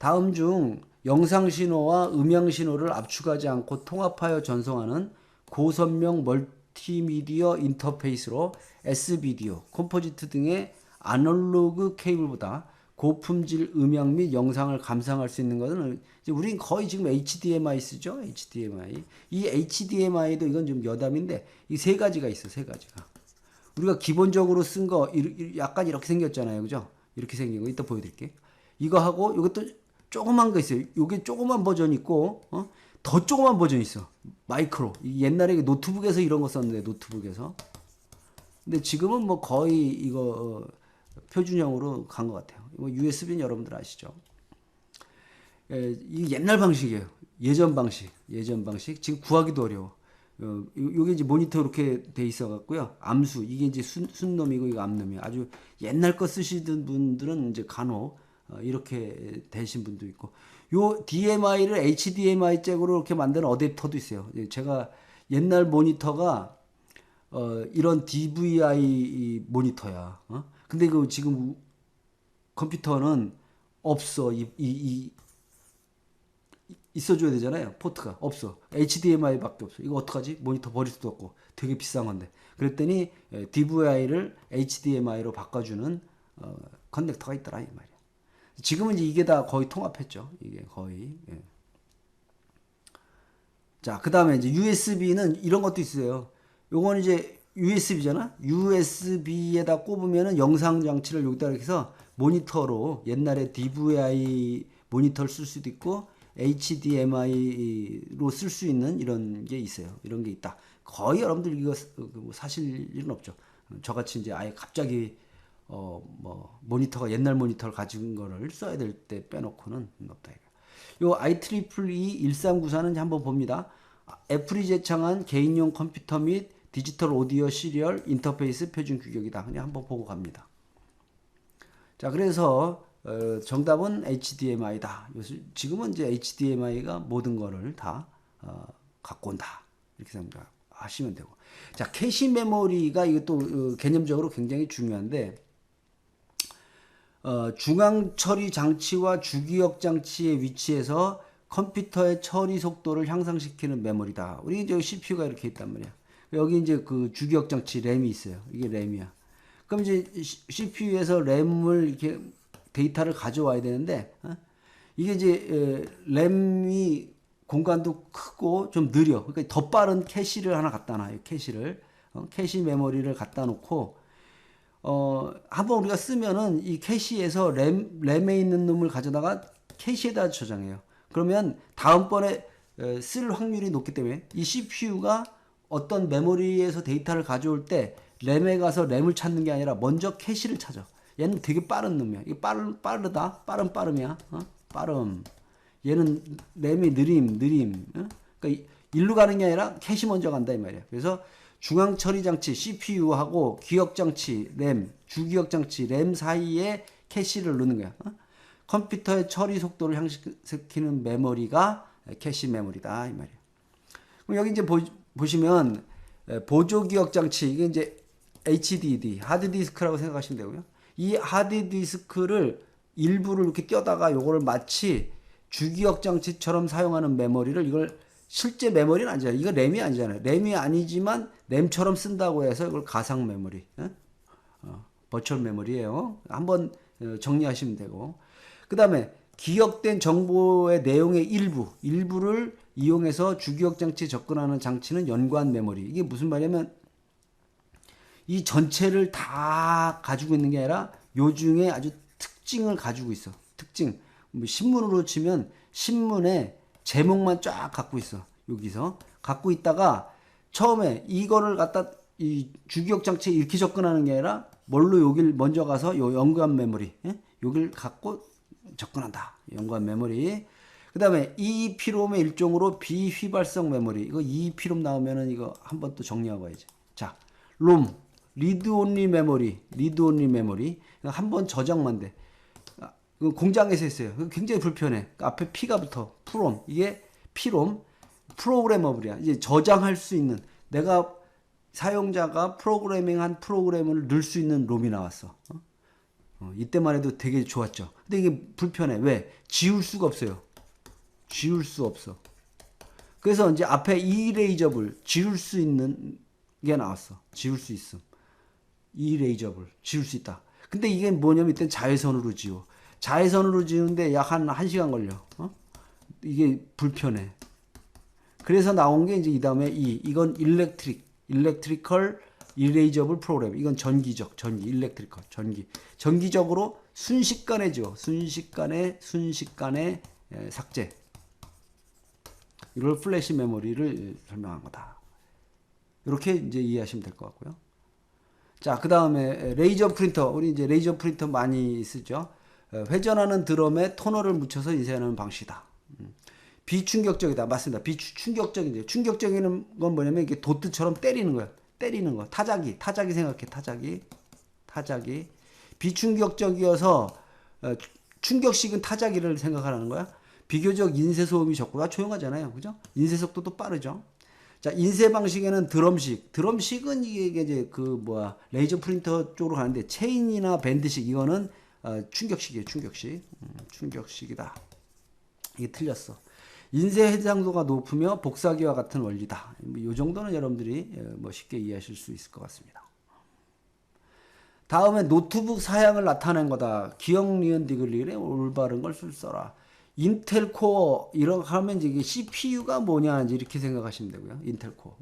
다음 중 영상 신호와 음향 신호를 압축하지 않고 통합하여 전송하는 고선명 멀티미디어 인터페이스로 S비디오, 컴포지트 등의 아날로그 케이블보다 고품질 음향 및 영상을 감상할 수 있는 것은 이제 우린 거의 지금 HDMI 쓰죠. HDMI. 이 HDMI도 이건 좀 여담인데 이 세 가지가 있어. 세 가지가. 우리가 기본적으로 쓴 거 약간 이렇게 생겼잖아요. 그죠? 이렇게 거 이따 보여 드릴게. 이거 하고 이것도 조그만 거 있어요. 요게 조그만 버전 있고 어? 더 조그만 버전 있어. 마이크로. 이 옛날에 노트북에서 이런 거 썼는데 노트북에서. 근데 지금은 뭐 거의 이거 어, 표준형으로 간 것 같아요. 뭐 USB는 여러분들 아시죠? 예, 이 옛날 방식이에요. 예전 방식, 예전 방식. 지금 구하기도 어려워. 어, 요- 요게 이제 모니터 이렇게 돼 있어 갖고요. 암수 이게 이제 순, 순놈이고 이거 암놈이에요. 아주 옛날 거 쓰시던 분들은 이제 간혹 어, 이렇게 되신 분도 있고 요 DMI를 HDMI 잭으로 이렇게 만드는 어댑터도 있어요. 예, 제가 옛날 모니터가 어, 이런 DVI 이 모니터야. 어? 근데 그 지금 우- 컴퓨터는 없어. 이, 이, 이 있어줘야 되잖아요. 포트가 없어. HDMI밖에 없어. 이거 어떡하지? 모니터 버릴 수도 없고 되게 비싼 건데. 그랬더니 예, DVI를 HDMI로 바꿔주는 어, 커넥터가 있더라 이 말이야. 지금은 이제 이게 다 거의 통합했죠. 이게 거의. 예. 자, 그 다음에 이제 USB는 이런 것도 있어요. 요건 이제 USB잖아? USB에다 꼽으면은 영상 장치를 여기다 이렇게 해서 모니터로 옛날에 DVI 모니터를 쓸 수도 있고 HDMI로 쓸 수 있는 이런 게 있어요. 이런 게 있다. 거의 여러분들 이거 뭐 사실 일은 없죠. 저같이 이제 아예 갑자기 어 뭐 모니터가 옛날 모니터를 가진 거를 써야 될 때 빼놓고는 없다. 요 IEEE 1394는 한번 봅니다. 애플이 제창한 개인용 컴퓨터 및 디지털 오디오 시리얼 인터페이스 표준 규격이다. 그냥 한번 보고 갑니다. 자, 그래서 어, 정답은 HDMI다. 요새 지금은 이제 HDMI가 모든 거를 다 어, 갖고 온다. 이렇게 생각하시면 되고. 자, 캐시 메모리가 이것도 어, 개념적으로 굉장히 중요한데 어, 중앙 처리 장치와 주기억 장치의 위치에서 컴퓨터의 처리 속도를 향상시키는 메모리다. 우리 이제 CPU가 이렇게 있단 말이야. 여기 이제 그 주기억 장치 램이 있어요. 이게 램이야. 그럼 이제 CPU에서 램을 이렇게 데이터를 가져와야 되는데 어? 이게 이제 에, 램이 공간도 크고 좀 느려. 그러니까 더 빠른 캐시를 하나 갖다 놔요. 캐시를 어, 캐시 메모리를 갖다 놓고 어, 한번 우리가 쓰면은 이 캐시에서 램, 램에 있는 놈을 가져다가 캐시에다 저장해요. 그러면 다음번에 에, 쓸 확률이 높기 때문에 이 CPU가 어떤 메모리에서 데이터를 가져올 때 램에 가서 램을 찾는 게 아니라 먼저 캐시를 찾아. 얘는 되게 빠른 놈이야. 이게 빠르, 빠르다? 빠름, 빠름이야. 어? 빠름. 얘는 램이 느림, 느림. 어? 그러니까 이- 일로 가는 게 아니라 캐시 먼저 간다 이 말이야. 그래서 중앙 처리 장치 CPU하고 기억 장치 램, 주기억 장치 램 사이에 캐시를 넣는 거야. 어? 컴퓨터의 처리 속도를 향상시키는 메모리가 캐시 메모리다 이 말이야. 그럼 여기 이제 보, 보시면 에, 보조 기억 장치 이게 이제 HDD 하드 디스크라고 생각하시면 되고요. 이 하드 디스크를 일부를 이렇게 떼다가 요거를 마치 주기억 장치처럼 사용하는 메모리를 이걸 실제 메모리는 아니잖아요. 이거 램이 아니잖아요. 램이 아니지만 램처럼 쓴다고 해서 이걸 가상 메모리, 어? 어, 버추얼 메모리예요. 한번 어, 정리하시면 되고. 그 다음에 기억된 정보의 내용의 일부, 일부를 이용해서 주기억 장치에 접근하는 장치는 연관 메모리. 이게 무슨 말이냐면 이 전체를 다 가지고 있는 게 아니라 요 중에 아주 특징을 가지고 있어. 특징. 뭐 신문으로 치면 신문에 제목만 쫙 갖고 있어. 여기서 갖고 있다가 처음에 이거를 갖다 이 주기억 장치에 이렇게 접근하는 게 아니라 뭘로 여길 먼저 가서 요 연관 메모리, 예? 여길 갖고 접근한다. 연관 메모리. 그다음에 EEPROM의 일종으로 비휘발성 메모리. 이거 EEPROM 나오면은 이거 한번 또 정리하고 가야지. 자, 롬, 리드 온리 메모리, 리드 온리 메모리. 한 번 저장만 돼. 아, 그 공장에서 했어요. 굉장히 불편해. 그 앞에 P가 붙어. 프롬. 이게 P롬. 프로그래머블이야. 이제 저장할 수 있는 내가 사용자가 프로그래밍한 프로그램을 넣을 수 있는 롬이 나왔어. 어? 어, 이때만 해도 되게 좋았죠. 근데 이게 불편해. 왜? 지울 수가 없어요. 지울 수 없어. 그래서 이제 앞에 이레이저블 지울 수 있는 게 나왔어. 지울 수 있음. 이레이저블 지울 수 있다. 근데 이게 뭐냐면 이때 자외선으로 지워. 자외선으로 지우는데 약 한 1시간 걸려. 어? 이게 불편해. 그래서 나온 게 이제 이 다음에 이 이건 일렉트릭 일렉트리컬 이레이저블 프로그램 이건 전기적 전기 일렉트리컬 전기 전기적으로 순식간에 지워 순식간에 순식간에 에, 삭제 이걸 플래시 메모리를 설명한 거다. 이렇게 이제 이해하시면 될 것 같고요. 자, 그 다음에 레이저 프린터. 우리 이제 레이저 프린터 많이 쓰죠. 어, 회전하는 드럼에 토너를 묻혀서 인쇄하는 방식이다. 음. 비충격적이다. 맞습니다. 비충격적인데 충격적인 건 뭐냐면 이게 도트처럼 때리는 거야. 때리는 거. 타자기. 타자기 생각해. 타자기. 타자기. 비충격적이어서 어, 충격식은 타자기를 생각하라는 거야. 비교적 인쇄 소음이 적고 아 조용하잖아요. 그죠? 인쇄 속도도 빠르죠. 자, 인쇄 방식에는 드럼식. 드럼식은 이게 이제 그 뭐야 레이저 프린터 쪽으로 가는데 체인이나 밴드식 이거는 어, 충격식이에요. 충격식. 음, 충격식이다. 이게 틀렸어. 인쇄 해상도가 높으며 복사기와 같은 원리다. 뭐이 정도는 여러분들이 예, 뭐 쉽게 이해하실 수 있을 것 같습니다. 다음에 노트북 사양을 나타낸 거다. 기억 니은 디글리의 올바른 걸 쓸 써라. 인텔 코어 이렇게 하면 이게 CPU가 뭐냐 이렇게 생각하시면 되고요. 인텔 코어.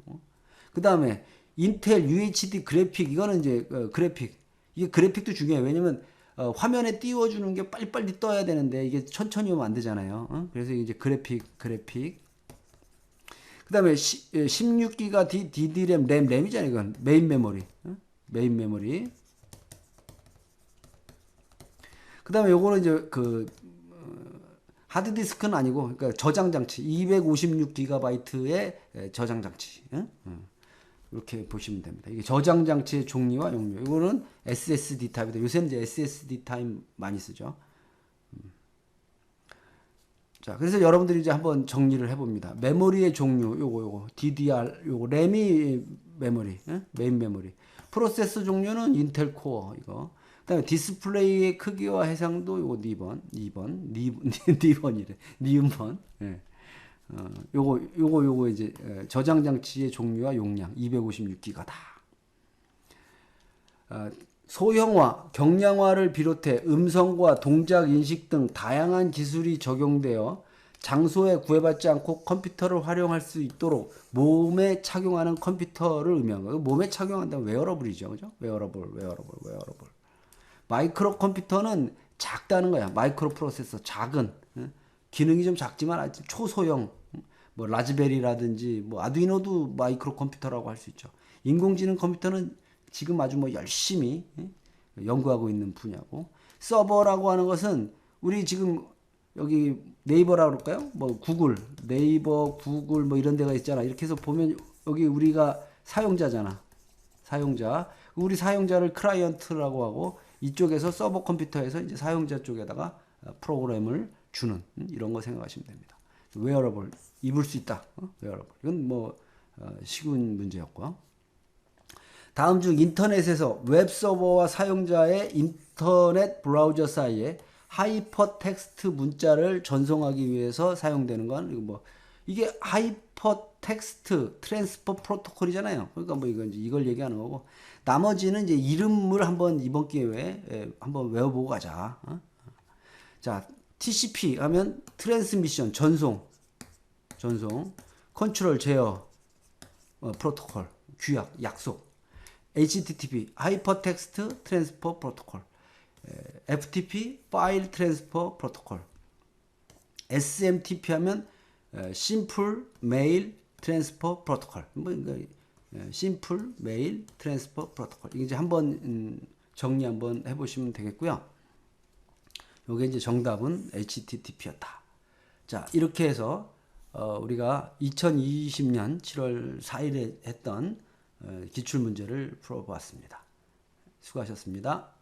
그 다음에 인텔 UHD 그래픽 이거는 이제 어, 그래픽 이게 그래픽도 중요해요. 왜냐면 어, 화면에 띄워주는 게 빨리빨리 떠야 되는데 이게 천천히 오면 안 되잖아요. 어? 그래서 이제 그래픽 그래픽 그 다음에 16기가 D, DD램 램 램이잖아요. 이건 메인 메모리 어? 메인 메모리 그 다음에 요거는 이제 그 하드디스크는 아니고 그러니까 저장 장치 256GB의 저장 장치 이렇게 보시면 됩니다. 이게 저장 장치의 종류와 용료. 이거는 SSD 타입이다. 요새 이제 SSD 타입 많이 쓰죠. 음. 자, 그래서 여러분들이 이제 한번 정리를 해봅니다. 메모리의 종류, 요거, 요거, DDR, 요거, 램이 메모리, 예? 메인 메모리. 프로세서 종류는 인텔 코어, 이거. 그 다음에 디스플레이의 크기와 해상도 요거 2번, 2번, 2번이래. 니은번. 예. 어, 요거, 요거, 요거 이제 예, 저장 장치의 종류와 용량 256기가다. 어, 소형화, 경량화를 비롯해 음성과 동작 인식 등 다양한 기술이 적용되어 장소에 구애받지 않고 컴퓨터를 활용할 수 있도록 몸에 착용하는 컴퓨터를 의미한 거예요. 몸에 착용한다면 웨어러블이죠. 그죠? 웨어러블, 웨어러블, 웨어러블. 마이크로 컴퓨터는 작다는 거야. 마이크로 프로세서 작은 기능이 좀 작지만 아주 초소형 뭐 라즈베리라든지 뭐 아두이노도 마이크로 컴퓨터라고 할 수 있죠. 인공지능 컴퓨터는 지금 아주 뭐 열심히 연구하고 있는 분야고 서버라고 하는 것은 우리 지금 여기 네이버라고 그럴까요? 뭐 구글, 네이버, 구글 뭐 이런 데가 있잖아. 이렇게 해서 보면 여기 우리가 사용자잖아. 사용자. 우리 사용자를 클라이언트라고 하고 이쪽에서 서버 컴퓨터에서 이제 사용자 쪽에다가 프로그램을 주는 이런 거 생각하시면 됩니다. 웨어러블 입을 수 있다. 어? 웨어러블 이건 뭐 어, 쉬운 문제였고 다음 중 인터넷에서 웹 서버와 사용자의 인터넷 브라우저 사이에 하이퍼 텍스트 문자를 전송하기 위해서 사용되는 건 이거 뭐 이게 하이퍼 텍스트 트랜스퍼 프로토콜이잖아요. 그러니까 뭐 이건 이걸 얘기하는 거고 나머지는 이제 이름을 한번 이번 기회에 예, 한번 외워보고 가자. 어? 자, TCP 하면 트랜스미션 전송, 전송, 컨트롤 제어, 어, 프로토콜, 규약, 약속. HTTP 하이퍼텍스트 트랜스퍼 프로토콜. FTP 파일 트랜스퍼 프로토콜. SMTP 하면 심플 메일 트랜스퍼 프로토콜. 뭐 이거 심플 메일 트랜스퍼 프로토콜. 이제 한번 음, 정리 한번 해 보시면 되겠고요. 요게 이제 정답은 HTTP였다. 자, 이렇게 해서 어, 우리가 2020년 7월 4일에 했던 어, 기출 문제를 풀어보았습니다. 수고하셨습니다.